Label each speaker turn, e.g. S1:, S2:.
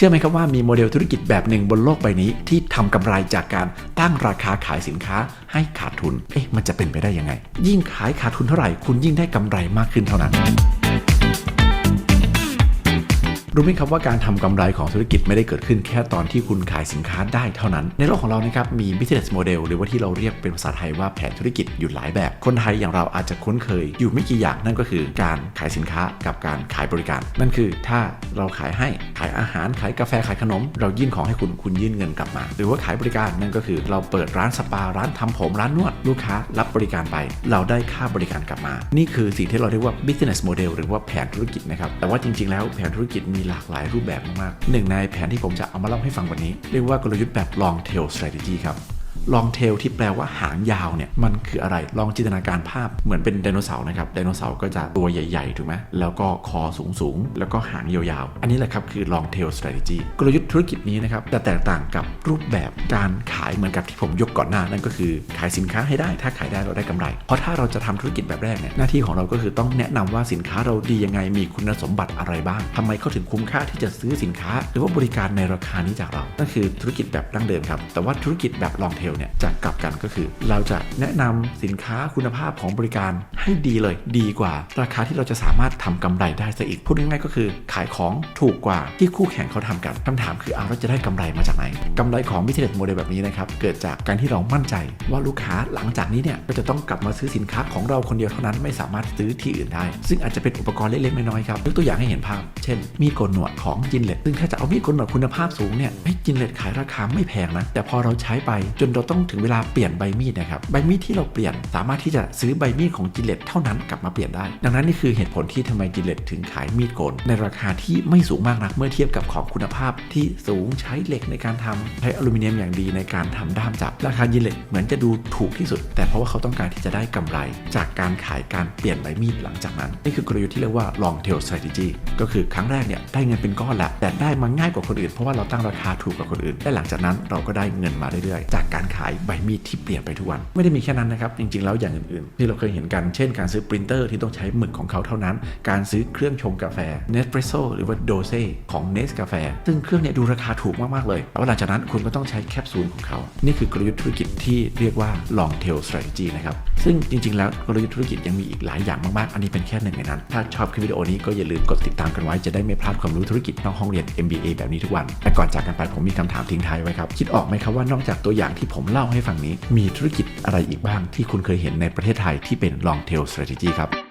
S1: เชื่อไหมครับว่ามีโมเดลธุรกิจแบบหนึ่งบนโลกใบนี้ที่ทำกำไรจากการตั้งราคาขายสินค้าให้ขาดทุน เอ๊ะ มันจะเป็นไปได้ยังไง ยิ่งขายขาดทุนเท่าไหร่ คุณยิ่งได้กำไรมากขึ้นเท่านั้น รู้ไหมครับว่าการทำกำไรของธุรกิจไม่ได้เกิดขึ้นแค่ตอนที่คุณขายสินค้าได้เท่านั้น ในโลกของเรานะครับมี business model หรือว่าที่เราเรียกเป็นภาษาไทยว่าแผนธุรกิจอยู่หลายแบบ คนไทยอย่างเราอาจจะคุ้นเคย อยู่ไม่กี่อย่างนั่นก็คือการขายสินค้ากับการขายบริการ นั่นคือถ้าเราขายให้ขายอาหารขายกาแฟขายขนม เรายื่นของให้คุณคุณยื่นเงินกลับมา หรือว่าขายบริการนั่นก็คือ เราเปิดร้านสปาร้านทำผมร้านนวด ลูกค้ารับบริการไป เราได้ค่าบริการกลับมา นี่คือสิ่งที่เราเรียกว่า business model หรือว่าแผนธุรกิจนะครับแต่ว่าจริง ๆ แล้วแผนธุรกิจมีีหลากหลายรูปแบบมากๆหนึ่งในแผนที่ผมจะเอามาเล่าให้ฟังวันนี้ เรียกว่ากลยุทธ์แบบ long tail strategy ครับ ลองเทลที่แปลว่าหางยาวเนี่ยมันคืออะไรลองจินตนาการภาพเหมือนเป็นไดโนเสาร์นะครับไดโนเสาร์ก็จะตัวใหญ่ๆถูกไหมแล้วก็คอสูงๆ แล้วก็หางยาวๆ อันนี้แหละครับคือ long tail strategy กลยุทธ์ธุรกิจนี้นะครับจะแตกต่างกับรูปแบบการขายเหมือนกับที่ผมยกก่อนหน้านั่นก็คือขายสินค้าให้ได้ถ้าขายได้เราได้กำไร เพราะถ้าเราจะทำธุรกิจแบบแรกเนี่ยหน้าที่ของเราก็คือต้องแนะนำว่าสินค้าเราดียังไงมีคุณสมบัติอะไรบ้างทำไมเขาถึงคุ้มค่าที่จะซื้อสินค้า หรือว่าบริการในราคานี้จากเรานั่นคือธุรกิจแบบดั้งเดิมครับแต่ว่าธุรกิจแบบ long tail เนี่ยจะกลับกันก็คือ เราจะแนะนำสินค้าคุณภาพของบริการให้ดีเลย ดีกว่า ราคาที่เราจะสามารถทำกำไรได้ซะอีกพูดง่ายๆก็คือ ขายของถูกกว่าที่คู่แข่งเขาทำกันคำถามคือเอาเราจะได้กำไรมาจากไหนกำไรของ business model แบบนี้นะครับเกิดจากการที่เรามั่นใจว่าลูกค้าหลังจากนี้เนี่ยก็จะต้องกลับมาซื้อสินค้าของเราคนเดียวเท่านั้นไม่สามารถซื้อที่อื่นได้ ซึ่งอาจจะเป็นอุปกรณ์เล็กๆน้อยๆครับยกตัวอย่างให้เห็นภาพ เช่น มีดโกนหนวดของจินเลตซึ่งถ้าจะเอามีดโกนหนวดคุณภาพสูงเนี่ยให้จินเลตขายราคาไม่แพงนะแต่พอเราใช้ไปจนเราต้องถึงเวลาเปลี่ยนใบมีดนะครับใบมีดที่เราเปลี่ยนสามารถที่จะซื้อใบมีดของจิเลตเท่านั้นกลับมาเปลี่ยนได้ ดังนั้นนี่คือเหตุผลที่ทำไมจิเลตถึงขายมีดโกน ในราคาที่ไม่สูงมากนักเมื่อเทียบกับของคุณภาพที่สูงใช้เหล็กในการทำใช้อลูมิเนียมอย่างดีในการทำด้ามจับ ราคาจิเลตเหมือนจะดูถูกที่สุด แต่เพราะว่าเขาต้องการที่จะได้กำไร จากการขายการเปลี่ยนใบมีดหลังจากนั้นนี่คือกลยุทธ์ที่เรียกว่า long tail strategy ก็คือครั้งแรกเนี่ยได้เงินเป็นก้อนแหละแต่ได้มาง่ายกว่าคนอื่นเพราะว่าเราตั้งราคาถูกกว่าคนอื่นและหลังจากนั้นเราก็ได้เงินมาเรื่อยๆ จากการขายใบมีดที่เปลี่ยนไปทุกวัน ไม่ได้มีแค่นั้นนะครับ จริงๆแล้วอย่างอื่นๆ ที่เราเคยเห็นกันเช่นการซื้อปรินเตอร์ที่ต้องใช้หมึกของเขาเท่านั้น การซื้อเครื่องชงกาแฟเนสเปรสโซหรือว่าโดเซของเนสกาแฟซึ่งเครื่องเนี่ยดูราคาถูกมากๆเลยแต่ว่าหลังจากนั้นคุณก็ต้องใช้แคปซูลของเขา นี่คือกลยุทธ์ธุรกิจที่เรียกว่า long tail strategy นะครับ ซึ่งจริง ๆ แล้วกลยุทธ์ธุรกิจยังมีอีกหลายอย่างมากๆ อันนี้เป็นแค่หนึ่งในนั้น ถ้าชอบคลิปวิดีโอนี้ก็อย่าลืมกดติดตามกันไว้จะได้ไม่พลาดความรู้ธุรกิจนอกห้องเรียน MBA แบบนี้ทุกวัน แต่ก่อนจากกันไปผมมีคำถามทิ้งท้ายไว้ครับ คิดออกไหมครับว่านอกจากตัวอย่างที่ผมเล่าให้ฟังนี้ มีธุรกิจอะไรอีกบ้างที่คุณเคยเห็นในประเทศไทยที่เป็น long tail strategy ครับ